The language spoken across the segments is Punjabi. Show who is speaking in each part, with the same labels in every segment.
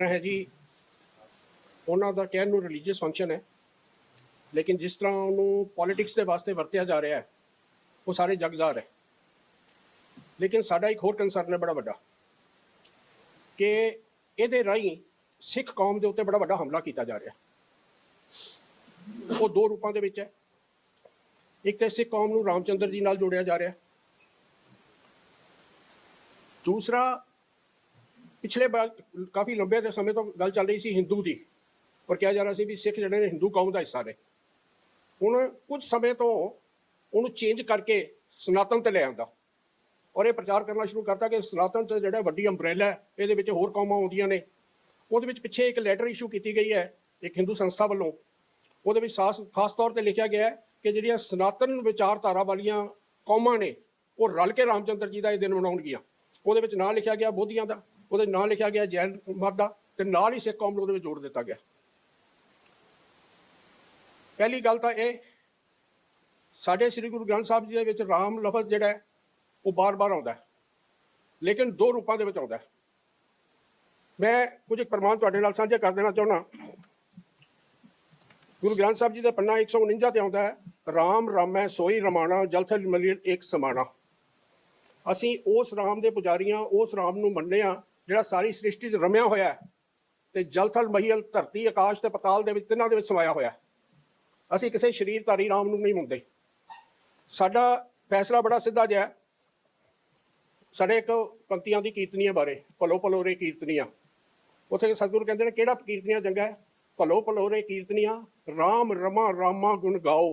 Speaker 1: ਹੈ ਜੀ। ਉਹਨਾਂ ਦਾ ਕਹਿਣ ਨੂੰ ਰਿਲੀਜੀਅਸ ਫੰਕਸ਼ਨ ਹੈ। ਲੇਕਿਨ ਜਿਸ ਤਰ੍ਹਾਂ ਉਹਨੂੰ ਪੋਲਿਟਿਕਸ ਦੇ ਵਾਸਤੇ ਵਰਤਿਆ ਜਾ ਰਿਹਾ ਹੈ, ਉਹ ਸਾਰੇ ਜਗਜ਼ਾਰ ਹੈ। ਲੇਕਿਨ ਸਾਡਾ ਇੱਕ ਹੋਰ ਕੰਸਰਨ ਹੈ ਬੜਾ ਵੱਡਾ, ਕਿ ਇਹਦੇ ਰਾਹੀਂ ਸਿੱਖ ਕੌਮ ਦੇ ਉੱਤੇ ਬੜਾ ਵੱਡਾ ਹਮਲਾ ਕੀਤਾ ਜਾ ਰਿਹਾ ਉਹ ਦੋ ਰੂਪਾਂ ਦੇ ਵਿੱਚ ਹੈ। ਇੱਕ ਤੇ ਸਿੱਖ ਕੌਮ ਨੂੰ ਰਾਮਚੰਦਰ ਜੀ ਨਾਲ ਜੋੜਿਆ ਜਾ ਰਿਹਾ ਦੂਸਰਾ ਪਿਛਲੇ ਬਾਰ ਕਾਫੀ ਲੰਬੇ ਦੇ ਸਮੇਂ ਤੋਂ ਗੱਲ ਚੱਲ ਰਹੀ ਸੀ ਹਿੰਦੂ ਦੀ ਔਰ ਕਿਹਾ ਜਾ ਰਿਹਾ ਸੀ ਵੀ ਸਿੱਖ ਜਿਹੜੇ ਨੇ ਹਿੰਦੂ ਕੌਮ ਦਾ ਹਿੱਸਾ ਨੇ। ਹੁਣ ਕੁਝ ਸਮੇਂ ਤੋਂ ਉਹਨੂੰ ਚੇਂਜ ਕਰਕੇ ਸਨਾਤਨ ਤੇ ਲੈ ਆਂਦਾ ਔਰ ਇਹ ਪ੍ਰਚਾਰ ਕਰਨਾ ਸ਼ੁਰੂ ਕਰਤਾ ਕਿ ਸਨਾਤਨ ਤੇ ਜਿਹੜਾ ਵੱਡੀ ਅੰਬ੍ਰੇਲਾ ਇਹਦੇ ਵਿੱਚ ਹੋਰ ਕੌਮਾਂ ਆਉਂਦੀਆਂ ਨੇ। ਉਹਦੇ ਵਿੱਚ ਪਿੱਛੇ ਇੱਕ ਲੈਟਰ ਇਸ਼ੂ ਕੀਤੀ ਗਈ ਹੈ, ਇੱਕ ਹਿੰਦੂ ਸੰਸਥਾ ਵੱਲੋਂ। ਉਹਦੇ ਵਿੱਚ ਖਾਸ ਖਾਸ ਤੌਰ ਤੇ ਲਿਖਿਆ ਗਿਆ ਹੈ ਕਿ ਜਿਹੜੀਆਂ ਸਨਾਤਨ ਵਿਚਾਰਧਾਰਾ ਵਾਲੀਆਂ ਕੌਮਾਂ ਨੇ, ਉਹ ਰਲ ਕੇ ਰਾਮਚੰਦਰ ਜੀ ਦਾ ਇਹ ਦਿਨ ਮਨਾਉਣਗੀਆਂ। ਉਹਦੇ ਵਿੱਚ ਨਾਂ ਲਿਖਿਆ ਗਿਆ ਬੋਧੀਆਂ ਦਾ। ਉਹਦੇ ਨਾਂ ਲਿਖਿਆ ਗਿਆ ਜੈਨ ਮਤ ਦਾ ਤੇ ਨਾਲ ਹੀ ਸਿੱਖ ਕੌਮ ਨੂੰ ਉਹਦੇ ਵਿੱਚ ਜੋੜ ਦਿੱਤਾ ਗਿਆ। ਪਹਿਲੀ ਗੱਲ ਤਾਂ ਇਹ, ਸਾਡੇ ਸ੍ਰੀ ਗੁਰੂ ਗ੍ਰੰਥ ਸਾਹਿਬ ਜੀ ਦੇ ਵਿੱਚ ਰਾਮ ਲਫ਼ਜ਼ ਜਿਹੜਾ ਹੈ, ਉਹ ਬਾਰ-ਬਾਰ ਆਉਂਦਾ ਹੈ, ਲੇਕਿਨ ਦੋ ਰੂਪਾਂ ਦੇ ਵਿੱਚ ਆਉਂਦਾ ਹੈ। ਮੈਂ ਕੁਝ ਪ੍ਰਮਾਣ ਤੁਹਾਡੇ ਨਾਲ ਸਾਂਝੇ ਕਰ ਦੇਣਾ ਚਾਹੁੰਦਾ ਗੁਰੂ ਗ੍ਰੰਥ ਸਾਹਿਬ ਜੀ ਦਾ ਪੰਨਾ 149 ਤੇ ਆਉਂਦਾ ਹੈ, ਰਾਮ ਰਾਮੈ ਸੋਈ ਰਮਾਣਾ ਜਲਥਲ ਮਲੀਰ ਇੱਕ ਸਮਾਣਾ। ਅਸੀਂ ਉਸ ਰਾਮ ਦੇ ਪੁਜਾਰੀਆਂ, ਉਸ ਰਾਮ ਨੂੰ ਮੰਨਦੇ ਆ ਜਿਹੜਾ ਸਾਰੀ ਸ੍ਰਿਸ਼ਟੀ 'ਚ ਰਮਿਆ ਹੋਇਆ ਹੈ ਤੇ ਜਲਥਲ ਮਹੀਲ ਧਰਤੀ ਆਕਾਸ਼ ਤੇ ਪਤਾਲ ਦੇ ਵਿੱਚ ਤਿੰਨਾਂ ਦੇ ਵਿੱਚ ਸਮਾਇਆ ਹੋਇਆ ਅਸੀਂ ਕਿਸੇ ਸ਼ਰੀਰਧਾਰੀ ਰਾਮ ਨੂੰ ਨਹੀਂ ਮੰਨਦੇ। ਸਾਡਾ ਫੈਸਲਾ ਬੜਾ ਸਿੱਧਾ ਜਿਹਾ ਸਾਡੇ ਇੱਕ ਪੰਕਤੀਆਂ ਦੀ ਕੀਰਤਨੀਆਂ ਬਾਰੇ, ਭਲੋ ਭਲੋਰੇ ਕੀਰਤਨੀਆਂ। ਉੱਥੇ ਸਤਿਗੁਰੂ ਕਹਿੰਦੇ ਨੇ, ਕਿਹੜਾ ਕੀਰਤਨੀਆਂ ਚੰਗਾ ਹੈ? ਭਲੋ ਭਲੋਰੇ ਕੀਰਤਨੀਆਂ, ਰਾਮ ਰਮਾ ਰਾਮਾ ਗੁਣ ਗਾਓ।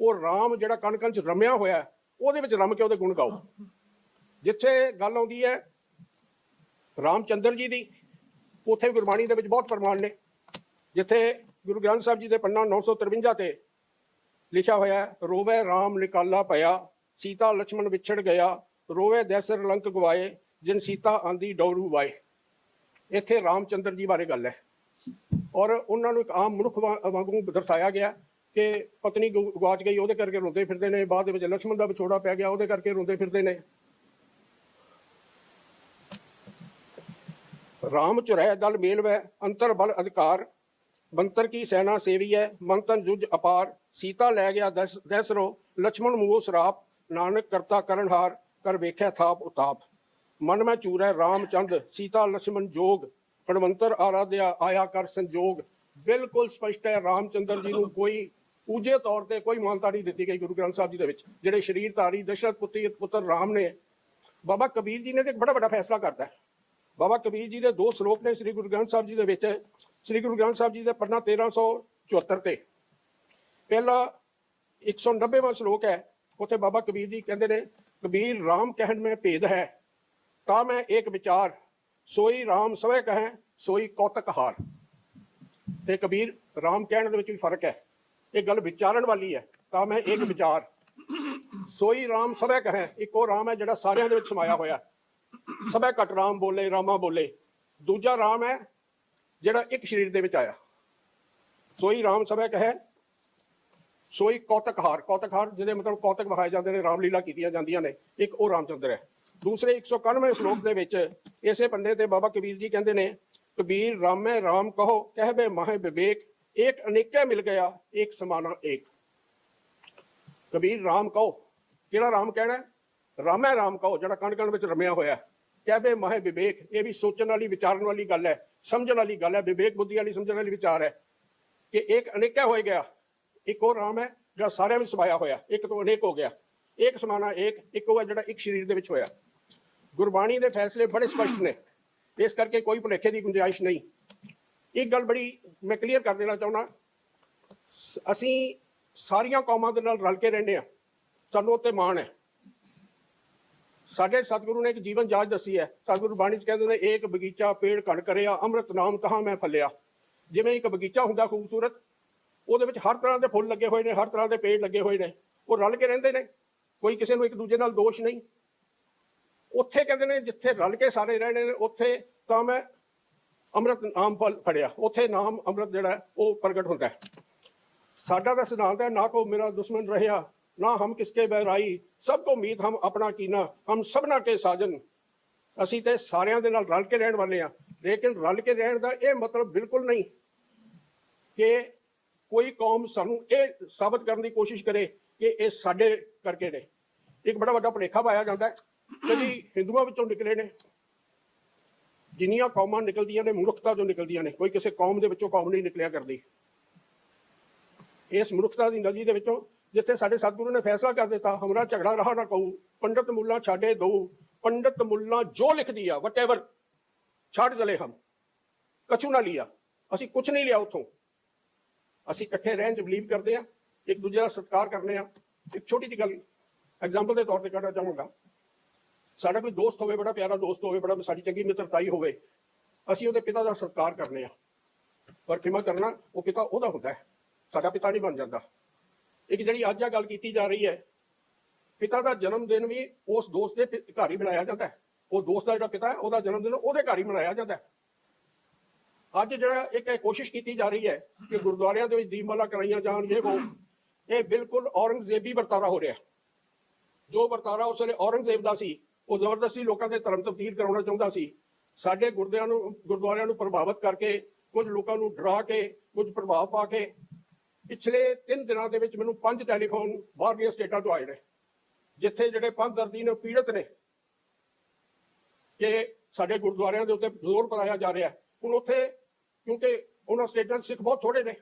Speaker 1: ਉਹ ਰਾਮ ਜਿਹੜਾ ਕਣ ਕਣ ਚ ਰਮਿਆ ਹੋਇਆ ਉਹਦੇ ਵਿੱਚ ਰਮ ਕੇ ਉਹਦੇ ਗੁਣ ਗਾਓ। ਜਿੱਥੇ ਗੱਲ ਆਉਂਦੀ ਹੈ ਰਾਮਚੰਦਰ ਜੀ ਦੀ। ਉਥੇ ਗੁਰਬਾਣੀ ਦੇ ਵਿੱਚ ਬਹੁਤ ਪ੍ਰਮਾਣ ਨੇ। ਜਿੱਥੇ ਗੁਰੂ ਗ੍ਰੰਥ ਸਾਹਿਬ ਜੀ ਦੇ ਪੰਨਾ 953 ਤੇ ਲਿਖਿਆ ਹੋਇਆ ਰੋਵੇ ਰਾਮ ਨਿਕਾਲਾ ਪਿਆ, ਸੀਤਾ ਲక్ష్మణ ਵਿਛੜ ਗਿਆ, ਰੋਵੇ ਦੈਸਰ ਲੰਕ ਗਵਾਏ, ਜਿਨ ਸੀਤਾ ਆਂਦੀ ਡੌਰੂ ਵਾਏ। ਇੱਥੇ ਰਾਮਚੰਦਰ ਜੀ ਬਾਰੇ ਗੱਲ ਹੈ। ਔਰ ਉਹਨਾਂ ਨੂੰ ਇੱਕ ਆਮ ਮਨੁੱਖ ਵਾਂਗੂ ਦਰਸਾਇਆ ਗਿਆ ਕਿ ਪਤਨੀ ਗਵਾਚ ਗਈ, ਉਹਦੇ ਕਰਕੇ ਰੋਂਦੇ ਫਿਰਦੇ ਨੇ। ਬਾਅਦ ਵਿੱਚ ਲక్ష్మణ ਦਾ ਵਿਛੋੜਾ ਪੈ ਗਿਆ, ਉਹਦੇ ਕਰਕੇ ਰੋਂਦੇ ਫਿਰਦੇ ਨੇ। ਰਾਮ ਚੁਰੈ ਦਲ ਮੇਲਵੈ ਅੰਤਰ ਬਲ ਅਧਿਕਾਰ। ਬੰਤਰ ਕੀ ਸੈਨਾ ਸੇਵੀ ਹੈ ਮੰਤਨ ਜੁਜ ਅਪਾਰ। ਸੀਤਾ ਲੈ ਗਿਆ ਦੈਸਰੋ ਲక్ష్మణ ਮੂਹ ਸਰਾਪ। ਨਾਨਕ ਕਰਤਾ ਕਰਨਹਾਰ ਕਰ ਵੇਖੈ ਥਾਪ ਉਤਾਪ। ਮਨ ਮੈਂ ਚੂਰੈ ਰਾਮ ਚੰਦ, ਸੀਤਾ ਲక్ష్మణ ਜੋਗ। ਕਣਵੰਤਰ ਆਰਾਧਿਆ ਆਇਆ ਕਰ ਸੰਜੋਗ। ਬਿਲਕੁਲ ਸਪਸ਼ਟ ਹੈ ਰਾਮ ਚੰਦਰ ਜੀ ਨੂੰ ਕੋਈ ਉਜੇ ਤੌਰ ਤੇ ਕੋਈ ਮਾਨਤਾ ਨਹੀਂ ਦਿੱਤੀ ਗਈ ਗੁਰੂ ਗ੍ਰੰਥ ਸਾਹਿਬ ਜੀ ਦੇ ਵਿੱਚ। ਜਿਹੜੇ ਸ਼ਰੀਰ ਧਾਰੀ ਦਸ਼ਰਤ ਪੁੱਤਰ ਰਾਮ ਨੇ, ਬਾਬਾ ਕਬੀਰ ਜੀ ਨੇ ਤੇ ਬੜਾ ਵੱਡਾ ਫੈਸਲਾ ਕਰਤਾ ਬਾਬਾ ਕਬੀਰ ਜੀ ਦੇ ਦੋ ਸ਼ਲੋਕ ਨੇ ਸ੍ਰੀ ਗੁਰੂ ਗ੍ਰੰਥ ਸਾਹਿਬ ਜੀ ਦੇ ਵਿੱਚ। ਸ੍ਰੀ ਗੁਰੂ ਗ੍ਰੰਥ ਸਾਹਿਬ ਜੀ ਦੇ ਪੜਨਾ 1374 ਤੇ। ਪਹਿਲਾ 190ਵਾਂ ਸ਼ਲੋਕ ਹੈ, ਉੱਥੇ ਬਾਬਾ ਕਬੀਰ ਜੀ ਕਹਿੰਦੇ ਨੇ, ਕਬੀਰ RAM ਕਹਿਣ ਮੈਂ ਭੇਦ ਹੈ, ਤਾਂ ਮੈਂ ਇੱਕ ਵਿਚਾਰ, ਸੋਈ RAM ਸਵੇ ਕਹੈ, ਸੋਈ ਕੌਤਕ ਹਾਰ। ਤੇ ਕਬੀਰ RAM ਕਹਿਣ ਦੇ ਵਿੱਚ ਵੀ ਫ਼ਰਕ ਹੈ, ਇਹ ਗੱਲ ਵਿਚਾਰਨ ਵਾਲੀ ਹੈ, ਤਾਂ ਮੈਂ ਇੱਕ ਵਿਚਾਰ, ਸੋਈ RAM ਸਵੇ ਕਹੈ, ਇੱਕੋ RAM ਹੈ ਜਿਹੜਾ ਸਾਰਿਆਂ ਦੇ ਵਿੱਚ ਸਮਾਇਆ ਹੋਇਆ। ਸਭੈ ਘਟ ਰਾਮ ਬੋਲੇ, ਰਾਮਾ ਬੋਲੇ। ਦੂਜਾ ਰਾਮ ਹੈ ਜਿਹੜਾ ਇੱਕ ਸਰੀਰ ਦੇ ਵਿੱਚ ਆਇਆ। ਸੋਈ ਰਾਮ ਸਭੈ ਕਹੈ, ਸੋਈ ਕੌਤਕਹਾਰ ਕੌਤਕਹਾਰ ਜਿਹਦੇ ਮਤਲਬ ਕੌਤਕ ਵਿਖਾਏ ਜਾਂਦੇ ਨੇ, ਰਾਮਲੀਲਾ ਕੀਤੀਆਂ ਜਾਂਦੀਆਂ ਨੇ, ਇੱਕ ਉਹ ਰਾਮਚੰਦਰ ਹੈ। ਦੂਸਰੇ 191ਵੇਂ ਸ਼ਲੋਕ ਦੇ ਵਿੱਚ ਇਸੇ ਪੰਡੇ ਤੇ ਬਾਬਾ ਕਬੀਰ ਜੀ ਕਹਿੰਦੇ ਨੇ, ਕਬੀਰ ਰਾਮੈ ਰਾਮ ਕਹੋ ਕਹਿਬੇ ਮਾਹੇ ਵਿਵੇਕ ਇੱਕ ਅਨੇਕਾ ਮਿਲ ਗਿਆ ਇੱਕ ਸਮਾਨਾ ਇੱਕ ਕਬੀਰ ਰਾਮ ਕਹੋ। ਕਿਹੜਾ ਰਾਮ ਕਹਿਣਾ ਹੈ? ਰਾਮ ਕਹੋ, ਜਿਹੜਾ ਕਣ ਕਣ ਵਿੱਚ ਰਮਿਆ ਹੋਇਆ ਹੈ। ਕਹਿਬੇ ਮਾਹੇ ਵਿਵੇਕ, ਇਹ ਵੀ ਸੋਚਣ ਵਾਲੀ, ਵਿਚਾਰਨ ਵਾਲੀ ਗੱਲ ਹੈ, ਸਮਝਣ ਵਾਲੀ ਗੱਲ ਹੈ, ਵਿਵੇਕ ਬੁੱਧੀ ਵਾਲੀ ਸਮਝਣ ਵਾਲੀ ਵਿਚਾਰ ਹੈ ਕਿ ਇੱਕ ਅਨੇਕਾ ਹੋਏ ਗਿਆ, ਇੱਕ ਉਹ ਰਾਮ ਹੈ ਜਿਹੜਾ ਸਾਰਿਆਂ ਵਿੱਚ ਸਮਾਇਆ ਹੋਇਆ, ਇੱਕ ਤੋਂ ਅਨੇਕ ਹੋ ਗਿਆ, ਇੱਕ ਸਮਾਨਾ ਇੱਕ ਇੱਕ ਉਹ ਹੈ ਜਿਹੜਾ ਇੱਕ ਸਰੀਰ ਦੇ ਵਿੱਚ ਹੋਇਆ ਗੁਰਬਾਣੀ ਦੇ ਫੈਸਲੇ ਬੜੇ ਸਪਸ਼ਟ ਨੇ, ਇਸ ਕਰਕੇ ਕੋਈ ਭੁਲੇਖੇ ਦੀ ਗੁੰਜਾਇਸ਼ ਨਹੀਂ ਇੱਕ ਗੱਲ ਬੜੀ ਮੈਂ ਕਲੀਅਰ ਕਰ ਦੇਣਾ ਚਾਹੁੰਦਾ, ਸ- ਅਸੀਂ ਸਾਰੀਆਂ ਕੌਮਾਂ ਦੇ ਨਾਲ ਰਲ ਕੇ ਰਹਿੰਦੇ ਆ ਸਾਨੂੰ ਉੱਤੇ ਮਾਣ ਹੈ ਸਾਡੇ ਸਤਿਗੁਰੂ ਨੇ ਇੱਕ ਜੀਵਨ ਜਾਚ ਦੱਸੀ ਹੈ। ਸਤਿਗੁਰੂ ਬਾਣੀ ਚ ਕਹਿੰਦੇ ਨੇ, ਏਕ ਬਗੀਚਾ ਪੇੜ ਘੜ ਕਰਿਆ, ਅੰਮ੍ਰਿਤ ਨਾਮ ਤਹਾਂ ਮੈਂ ਫਲਿਆ। ਜਿਵੇਂ ਇੱਕ ਬਗੀਚਾ ਹੁੰਦਾ ਖੂਬਸੂਰਤ, ਉਹਦੇ ਵਿੱਚ ਹਰ ਤਰ੍ਹਾਂ ਦੇ ਫੁੱਲ ਲੱਗੇ ਹੋਏ ਨੇ, ਹਰ ਤਰ੍ਹਾਂ ਦੇ ਪੇੜ ਲੱਗੇ ਹੋਏ ਨੇ, ਉਹ ਰਲ ਕੇ ਰਹਿੰਦੇ ਨੇ। ਕੋਈ ਕਿਸੇ ਨੂੰ ਇੱਕ ਦੂਜੇ ਨਾਲ ਦੋਸ਼ ਨਹੀਂ। ਉੱਥੇ ਕਹਿੰਦੇ ਨੇ, ਜਿੱਥੇ ਰਲ ਕੇ ਸਾਰੇ ਰਹਿਣੇ ਨੇ, ਉੱਥੇ ਤਾਂ ਮੈਂ ਅੰਮ੍ਰਿਤ ਨਾਮ ਫਲ ਫੜਿਆ। ਉੱਥੇ ਨਾਮ ਅੰਮ੍ਰਿਤ ਜਿਹੜਾ ਉਹ ਪ੍ਰਗਟ ਹੁੰਦਾ ਸਾਡਾ ਤਾਂ ਸਿਧਾਂਤ ਹੈ, ਨਾ ਕੋ ਮੇਰਾ ਦੁਸ਼ਮਣ ਰਹਿਆ ਨਾ ਹਮ ਕਿਸਕੇ ਬਹਿਰਾਈ, ਸਭ ਕੋ ਉਮੀਦ ਹਮ ਆਪਣਾ ਕੀਨਾ, ਹਮ ਸਭਨਾ ਕੇ ਸਾਜਨ। ਅਸੀਂ ਤੇ ਸਾਰਿਆਂ ਦੇ ਨਾਲ ਰਲ ਕੇ ਰਹਿਣ ਵਾਲੇ ਆ ਲੇਕਿਨ ਰਲ ਕੇ ਰਹਿਣ ਦਾ ਇਹ ਮਤਲਬ ਬਿਲਕੁਲ ਨਹੀਂ ਕਿ ਕੋਈ ਕੌਮ ਸਾਨੂੰ ਇਹ ਸਾਬਤ ਕਰਨ ਦੀ ਕੋਸ਼ਿਸ਼ ਕਰੇ ਕਿ ਇਹ ਸਾਡੇ ਕਰਕੇ ਨੇ। ਇੱਕ ਬੜਾ ਵੱਡਾ ਭੁਲੇਖਾ ਪਾਇਆ ਜਾਂਦਾ ਹੈ ਕਿ ਜੀ ਹਿੰਦੂਆਂ ਵਿੱਚੋਂ ਨਿਕਲੇ ਨੇ। ਜਿੰਨੀਆਂ ਕੌਮਾਂ ਨਿਕਲਦੀਆਂ ਨੇ, ਮਨੁੱਖਤਾ ਚੋਂ ਨਿਕਲਦੀਆਂ ਨੇ। ਕੋਈ ਕਿਸੇ ਕੌਮ ਦੇ ਵਿੱਚੋਂ ਕੌਮ ਨਹੀਂ ਨਿਕਲਿਆ ਕਰਦੀ। ਇਸ ਮਨੁੱਖਤਾ ਦੀ ਨਦੀ ਦੇ ਵਿੱਚੋਂ ਜਿੱਥੇ ਸਾਡੇ ਸਤਿਗੁਰੂ ਨੇ ਫੈਸਲਾ ਕਰ ਦਿੱਤਾ, ਹਮਰਾ ਝਗੜਾ ਰਹਾ ਨਾ ਕਹੂ, ਪੰਡਤ ਮੁੱਲਾ ਛਾੜੇ ਦੋ ਪੰਡਤ ਮੁੱਲਾ ਜੋ ਲਿਖ ਦਿਆ ਵਟਐਵਰ ਛੱਡ ਚਲੇ ਹਮ, ਕਛੂ ਨਾ ਲਿਆ, ਅਸੀਂ ਕੁਝ ਨਹੀਂ ਲਿਆ ਉਥੋਂ। ਅਸੀਂ ਇਕੱਠੇ ਰਹਿਣ ਚ ਬਲੀਵ ਕਰਦੇ ਆ, ਇੱਕ ਦੂਜੇ ਦਾ ਸਤਿਕਾਰ ਕਰਨੇ ਆ। ਇੱਕ ਛੋਟੀ ਜਿਹੀ ਗੱਲ ਐਗਜ਼ਾਮਪਲ ਦੇ ਤੌਰ ਤੇ ਕਹਿਣਾ ਚਾਹਾਂਗਾ। ਸਾਡਾ ਕੋਈ ਦੋਸਤ ਹੋਵੇ, ਬੜਾ ਪਿਆਰਾ ਦੋਸਤ ਹੋਵੇ, ਬੜਾ ਸਾਡੀ ਚੰਗੀ ਮਿੱਤਰਤਾਈ ਹੋਵੇ, ਅਸੀਂ ਉਹਦੇ ਪਿਤਾ ਦਾ ਸਤਿਕਾਰ ਕਰਨੇ ਆ। ਪਰ ਖਿਮਾ ਕਰਨਾ, ਉਹ ਪਿਤਾ ਉਹਦਾ ਹੁੰਦਾ ਹੈ, ਸਾਡਾ ਪਿਤਾ ਨਹੀਂ ਬਣ ਜਾਂਦਾ। ਇੱਕ ਜਿਹੜੀ ਅੱਜ ਆ ਗੱਲ ਕੀਤੀ ਜਾ ਰਹੀ ਹੈ, ਪਿਤਾ ਦਾ ਜਨਮ ਦਿਨ ਵੀ ਉਸ ਦੋਸਤ ਦੇ ਘਰ ਹੀ ਮਨਾਇਆ ਜਾਂਦਾ ਹੈ। ਉਹ ਦੋਸਤ ਦਾ ਜਿਹੜਾ ਪਿਤਾ ਹੈ, ਉਹਦਾ ਜਨਮ ਦਿਨ ਉਹਦੇ ਘਰ ਹੀ ਮਨਾਇਆ ਜਾਂਦਾ ਹੈ। ਅੱਜ ਜਿਹੜਾ ਇੱਕ ਕੋਸ਼ਿਸ਼ ਕੀਤੀ ਜਾ ਰਹੀ ਹੈ ਕਿ ਗੁਰਦੁਆਰਿਆਂ ਦੇ ਵਿੱਚ ਦੀਪਮਾਲਾ ਕਰਾਈਆਂ ਜਾਣ, ਇਹ ਉਹ, ਇਹ ਬਿਲਕੁਲ ਔਰੰਗਜ਼ੇਬੀ ਵਰਤਾਰਾ ਹੋ ਰਿਹਾ ਜੋ ਵਰਤਾਰਾ ਉਸ ਵੇਲੇ ਔਰੰਗਜ਼ੇਬ ਦਾ ਸੀ, ਉਹ ਜ਼ਬਰਦਸਤੀ ਲੋਕਾਂ ਦੇ ਧਰਮ ਤਬਦੀਲ ਕਰਾਉਣਾ ਚਾਹੁੰਦਾ ਸੀ। ਸਾਡੇ ਗੁਰਦਿਆਂ ਨੂੰ, ਗੁਰਦੁਆਰਿਆਂ ਨੂੰ ਪ੍ਰਭਾਵਿਤ ਕਰਕੇ ਕੁਝ ਲੋਕਾਂ ਨੂੰ ਡਰਾ ਕੇ, ਕੁਝ ਪ੍ਰਭਾਵ ਪਾ ਕੇ ਪਿਛਲੇ 3 ਦਿਨਾਂ ਦੇ ਵਿੱਚ ਮੈਨੂੰ ਪੰਜ ਟੈਲੀਫੋਨ ਬਾਹਰਲੀਆਂ ਸਟੇਟਾਂ ਤੋਂ ਆਏ ਨੇ, ਜਿੱਥੇ ਜਿਹੜੇ ਪੰਜ ਦਰਦੀ ਨੇ ਪੀੜਤ ਨੇ, ਕਿ ਸਾਡੇ ਗੁਰਦੁਆਰਿਆਂ ਦੇ ਉੱਤੇ ਜ਼ੋਰ ਪਾਇਆ ਜਾ ਰਿਹਾ। ਹੁਣ ਉੱਥੇ ਕਿਉਂਕਿ ਉਹਨਾਂ ਸਟੇਟਾਂ 'ਚ ਸਿੱਖ ਬਹੁਤ ਥੋੜੇ ਨੇ,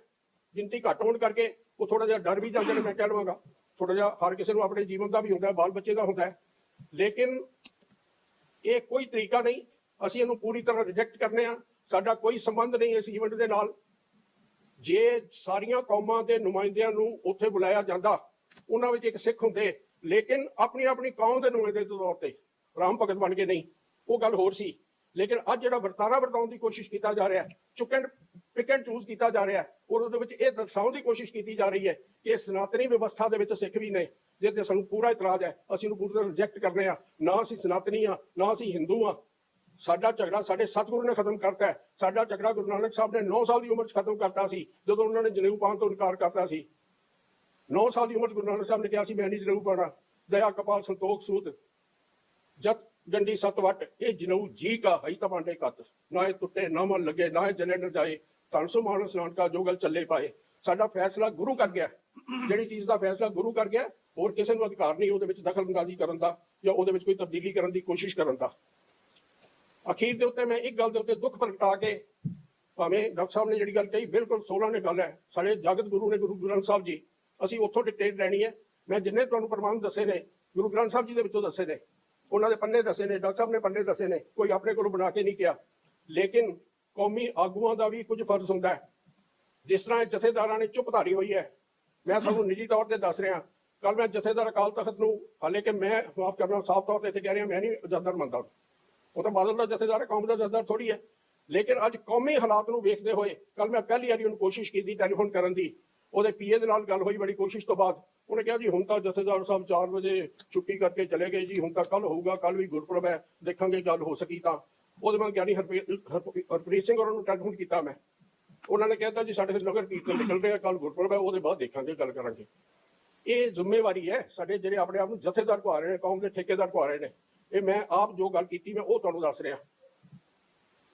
Speaker 1: ਗਿਣਤੀ ਘੱਟ ਹੋਣ ਕਰਕੇ ਉਹ ਥੋੜਾ ਜਿਹਾ ਡਰ ਵੀ ਜਾਂਦੇ ਨੇ ਮੈਂ ਕਹਿ ਲਵਾਂਗਾ ਥੋੜਾ ਜਿਹਾ ਹਰ ਕਿਸੇ ਨੂੰ ਆਪਣੇ ਜੀਵਨ ਦਾ ਵੀ ਹੁੰਦਾ ਹੈ ਬਾਲ ਬੱਚੇ ਦਾ ਹੁੰਦਾ ਹੈ। ਲੇਕਿਨ ਇਹ ਕੋਈ ਤਰੀਕਾ ਨਹੀਂ, ਅਸੀਂ ਇਹਨੂੰ ਪੂਰੀ ਤਰ੍ਹਾਂ ਰਿਜੈਕਟ ਕਰਨੇ ਆ, ਸਾਡਾ ਕੋਈ ਸੰਬੰਧ ਨਹੀਂ ਇਸ ਈਵੈਂਟ ਦੇ ਨਾਲ। ਜੇ ਸਾਰੀਆਂ ਕੌਮਾਂ ਦੇ ਨੁਮਾਇੰਦਿਆਂ ਨੂੰ ਉੱਥੇ ਬੁਲਾਇਆ ਜਾਂਦਾ, ਉਹਨਾਂ ਵਿੱਚ ਇੱਕ ਸਿੱਖ ਹੁੰਦੇ, ਲੇਕਿਨ ਆਪਣੀ ਆਪਣੀ ਕੌਮ ਦੇ ਨੁਮਾਇੰਦੇ ਦੇ ਤੌਰ ਤੇ ਰਾਮ ਭਗਤ ਬਣ ਕੇ ਨਹੀਂ। ਉਹ ਗੱਲ ਹੋਰ ਸੀ। ਲੇਕਿਨ ਅੱਜ ਜਿਹੜਾ ਵਰਤਾਰਾ ਵਰਤਾਉਣ ਦੀ ਕੋਸ਼ਿਸ਼ ਕੀਤਾ ਜਾ ਰਿਹਾ, ਚੁੱਕ ਐਂਡ, ਪਿਕ ਐਂਡ ਚੂਜ਼ ਕੀਤਾ ਜਾ ਰਿਹਾ, ਔਰ ਉਹਦੇ ਵਿੱਚ ਇਹ ਦਰਸਾਉਣ ਦੀ ਕੋਸ਼ਿਸ਼ ਕੀਤੀ ਜਾ ਰਹੀ ਹੈ ਕਿ ਇਹ ਸਨਾਤਨੀ ਵਿਵਸਥਾ ਦੇ ਵਿੱਚ ਸਿੱਖ ਵੀ ਨੇ, ਜਿਹਦੇ ਸਾਨੂੰ ਪੂਰਾ ਇਤਰਾਜ਼ ਹੈ। ਅਸੀਂ ਉਹਨੂੰ ਪੂਰੀ ਤਰ੍ਹਾਂ ਰਿਜੈਕਟ ਕਰਦੇ ਆ ਨਾ ਅਸੀਂ ਸਨਾਤਨੀ ਆ ਨਾ ਅਸੀਂ ਹਿੰਦੂ ਆ ਸਾਡਾ ਝਗੜਾ ਸਾਡੇ ਸਤਿਗੁਰੂ ਨੇ ਖਤਮ ਕਰਤਾ ਸਾਡਾ ਝਗੜਾ ਗੁਰੂ ਨਾਨਕ ਸਾਹਿਬ ਨੇ 9 ਸਾਲ ਦੀ ਉਮਰ 'ਚ ਖਤਮ ਕਰਤਾ ਸੀ, ਜਦੋਂ ਉਹਨਾਂ ਨੇ ਜਨੇਊ ਪਾਉਣ ਤੋਂ ਇਨਕਾਰ ਕਰਤਾ ਸੀ। 9 ਸਾਲ ਦੀ ਉਮਰ 'ਚ ਗੁਰੂ ਨਾਨਕ ਸਾਹਿਬ ਨੇ ਕਿਹਾ ਸੀ, ਮੈਂ ਨਹੀਂ ਜਨੇਊ ਪਾਉਣਾ। ਦਇਆ, ਕਪਾਲ, ਸੰਤੋਖ, ਸੂਤ, ਜਤ ਗੰਡੀ ਸਤ ਇਹ ਜਨਊ ਜੀ ਕਾ, ਹਈ ਤਪਾਂਡੇ ਕਤ ਨਾ ਇਹ ਟੁੱਟੇ, ਨਾ ਮਨ ਲਗੇ, ਨਾ ਇਹ ਜਲੇ ਨ ਜਾਏ। ਧੰਨ ਮਾਨਸ ਨਾਨਕ ਕਾ ਜੋ ਗੱਲ ਚੱਲੇ ਪਾਏ। ਸਾਡਾ ਫੈਸਲਾ ਗੁਰੂ ਕਰ ਗਿਆ। ਜਿਹੜੀ ਚੀਜ਼ ਦਾ ਫੈਸਲਾ ਗੁਰੂ ਕਰ ਗਿਆ, ਹੋਰ ਕਿਸੇ ਨੂੰ ਅਧਿਕਾਰ ਨਹੀਂ ਉਹਦੇ ਵਿੱਚ ਦਖਲਅੰਦਾਜ਼ੀ ਕਰਨ ਦਾ ਜਾਂ ਉਹਦੇ ਵਿੱਚ ਕੋਈ ਤਬਦੀਲੀ ਕਰਨ ਦੀ ਕੋਸ਼ਿਸ਼ ਕਰਨ ਦਾ। ਅਖੀਰ ਦੇ ਉੱਤੇ ਮੈਂ ਇੱਕ ਗੱਲ ਦੇ ਉੱਤੇ ਦੁੱਖ ਪ੍ਰਗਟਾ ਕੇ ਭਾਵੇਂ ਡਾਕਟਰ ਸਾਹਿਬ ਨੇ ਜਿਹੜੀ ਗੱਲ ਕਹੀ ਬਿਲਕੁਲ 16 ਨੇ ਗੱਲ ਹੈ। ਸਾਡੇ ਜਗਤ ਗੁਰੂ ਨੇ ਗੁਰੂ ਗ੍ਰੰਥ ਸਾਹਿਬ ਜੀ ਅਸੀਂ ਉੱਥੋਂ ਡਿਟੇਲ ਲੈਣੀ ਹੈ। ਮੈਂ ਜਿੰਨੇ ਤੁਹਾਨੂੰ ਪ੍ਰਮਾਣ ਦੱਸੇ ਨੇ ਗੁਰੂ ਗ੍ਰੰਥ ਸਾਹਿਬ ਜੀ ਦੇ ਵਿੱਚੋਂ ਦੱਸੇ ਨੇ ਉਹਨਾਂ ਦੇ ਪੰਨੇ ਦੱਸੇ ਨੇ ਡਾਕਟਰ ਸਾਹਿਬ ਨੇ ਪੰਨੇ ਦੱਸੇ ਨੇ ਕੋਈ ਆਪਣੇ ਕੋਲੋਂ ਬਣਾ ਕੇ ਨਹੀਂ ਕਿਹਾ। ਲੇਕਿਨ ਕੌਮੀ ਆਗੂਆਂ ਦਾ ਵੀ ਕੁਝ ਫਰਜ਼ ਹੁੰਦਾ ਹੈ। ਜਿਸ ਤਰ੍ਹਾਂ ਇਹ ਜਥੇਦਾਰਾਂ ਨੇ ਚੁੱਪ ਧਾਰੀ ਹੋਈ ਹੈ ਮੈਂ ਤੁਹਾਨੂੰ ਨਿੱਜੀ ਤੌਰ ਤੇ ਦੱਸ ਰਿਹਾ ਕੱਲ ਮੈਂ ਜਥੇਦਾਰ ਅਕਾਲ ਤਖਤ ਨੂੰ ਹਾਲੇ ਕਿ ਮੈਂ ਮਾਫ ਕਰਨਾ ਸਾਫ਼ ਤੌਰ ਤੇ ਇੱਥੇ ਕਹਿ ਰਿਹਾ ਮੈਂ ਨਹੀਂ ਜਥੇਦਾਰ ਮੰਨਦਾ। ਉਹ ਤਾਂ ਬਾਦਲ ਦਾ ਜਥੇਦਾਰ ਹੈ, ਕੌਮ ਦਾ ਜਥੇਦਾਰ ਥੋੜੀ ਹੈ। ਲੇਕਿਨ ਅੱਜ ਕੌਮੀ ਹਾਲਾਤ ਨੂੰ ਵੇਖਦੇ ਹੋਏ ਕੱਲ ਮੈਂ ਪਹਿਲੀ ਵਾਰੀ ਉਹਨੂੰ ਕੋਸ਼ਿਸ਼ ਕੀਤੀ ਟੈਲੀਫੋਨ ਕਰਨ ਦੀ। ਉਹਦੇ ਪੀਏ ਦੇ ਨਾਲ ਗੱਲ ਹੋਈ ਬੜੀ ਕੋਸ਼ਿਸ਼ ਤੋਂ ਬਾਅਦ। ਉਹਨੇ ਕਿਹਾ, ਜੀ, ਹੁਣ ਤਾਂ ਜਥੇਦਾਰ ਸਾਹਿਬ 4 ਵਜੇ ਛੁੱਟੀ ਕਰਕੇ ਚਲੇ ਗਏ ਜੀ। ਹੁਣ ਤਾਂ ਕੱਲ ਹੋਊਗਾ ਕੱਲ ਵੀ ਗੁਰਪੁਰਬ ਹੈ। ਦੇਖਾਂਗੇ ਗੱਲ ਹੋ ਸਕੀ ਤਾਂ। ਉਹਦੇ ਬਾਅਦ ਗਿਆਨੀ ਹਰਪ੍ਰੀਤ ਸਿੰਘ ਹੋਰਾਂ ਨੂੰ ਟੈਲੀਫੋਨ ਕੀਤਾ ਮੈਂ। ਉਹਨਾਂ ਨੇ ਕਹਿਤਾ ਜੀ, ਸਾਡੇ ਨਗਰ ਕੀਰਤਨ ਨਿਕਲ ਰਿਹਾ ਕੱਲ ਗੁਰਪੁਰਬ ਹੈ। ਉਹਦੇ ਬਾਅਦ ਦੇਖਾਂਗੇ, ਗੱਲ ਕਰਾਂਗੇ। ਇਹ ਜ਼ਿੰਮੇਵਾਰੀ ਹੈ। ਸਾਡੇ ਜਿਹੜੇ ਆਪਣੇ ਆਪ ਨੂੰ ਜਥੇਦਾਰ ਕੋ ਆ ਰਹੇ ਨੇ, ਕੌਮ ਦੇ ਠੇਕੇਦਾਰ ਕੋ ਆ ਰਹੇ ਨੇ। ਇਹ ਮੈਂ ਆਪ ਜੋ ਗੱਲ ਕੀਤੀ, ਮੈਂ ਉਹ ਤੁਹਾਨੂੰ ਦੱਸ ਰਿਹਾ।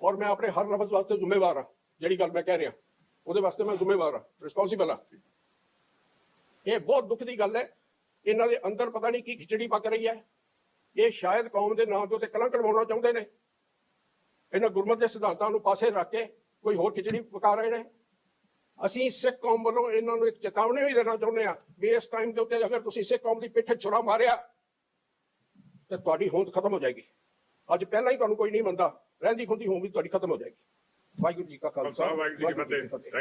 Speaker 1: ਔਰ ਮੈਂ ਆਪਣੇ ਹਰ ਲਫ਼ਜ਼ ਵਾਸਤੇ ਜ਼ਿੰਮੇਵਾਰ ਹਾਂ, ਜਿਹੜੀ ਗੱਲ ਮੈਂ ਕਹਿ ਰਿਹਾ। ਉਹਦੇ ਵਾਸਤੇ ਮੈਂ ਜ਼ਿੰਮੇਵਾਰ ਹਾਂ ਰਿਸਪੌਂਸਿਬਲ ਹਾਂ। ਇਹ ਬਹੁਤ ਦੁੱਖ ਦੀ ਗੱਲ ਹੈ। ਇਹਨਾਂ ਦੇ ਅੰਦਰ ਪਤਾ ਨਹੀਂ ਕੀ ਖਿਚੜੀ ਪੱਕ ਰਹੀ ਹੈ। ਇਹ ਸ਼ਾਇਦ ਕੌਮ ਦੇ ਨਾਂ ਦੇ ਉੱਤੇ ਕਲੰਕ ਲਵਾਉਣਾ ਚਾਹੁੰਦੇ ਨੇ। ਇਹਨਾਂ ਗੁਰਮਤ ਦੇ ਸਿਧਾਂਤਾਂ ਨੂੰ ਪਾਸੇ ਰੱਖ ਕੇ ਕੋਈ ਹੋਰ ਖਿਚੜੀ ਪਕਾ ਰਹੇ ਨੇ। ਅਸੀਂ ਸਿੱਖ ਕੌਮ ਵੱਲੋਂ ਇਹਨਾਂ ਨੂੰ ਇੱਕ ਚੇਤਾਵਨੀ ਵੀ ਦੇਣਾ ਚਾਹੁੰਦੇ ਆ ਵੀ ਇਸ ਟਾਈਮ ਦੇ ਉੱਤੇ ਅਗਰ ਤੁਸੀਂ ਸਿੱਖ ਕੌਮ ਦੀ ਪਿੱਠ ਛੁਰਾ ਮਾਰਿਆ ਤੇ ਤੁਹਾਡੀ ਹੋਂਦ ਖਤਮ ਹੋ ਜਾਏਗੀ। ਅੱਜ ਪਹਿਲਾਂ ਹੀ ਤੁਹਾਨੂੰ ਕੋਈ ਨਹੀਂ ਮੰਨਦਾ। ਰਹਿੰਦੀ ਖੁੰਦੀ ਹੋਂਦ ਵੀ ਤੁਹਾਡੀ ਖਤਮ ਹੋ ਜਾਏਗੀ। ਵਾਹਿਗੁਰੂ ਜੀ ਕਾ ਖਾਲਸਾ।
Speaker 2: ਵਾਹਿਗੁਰੂ ਜੀ ਕੀ ਫਤਿਹ।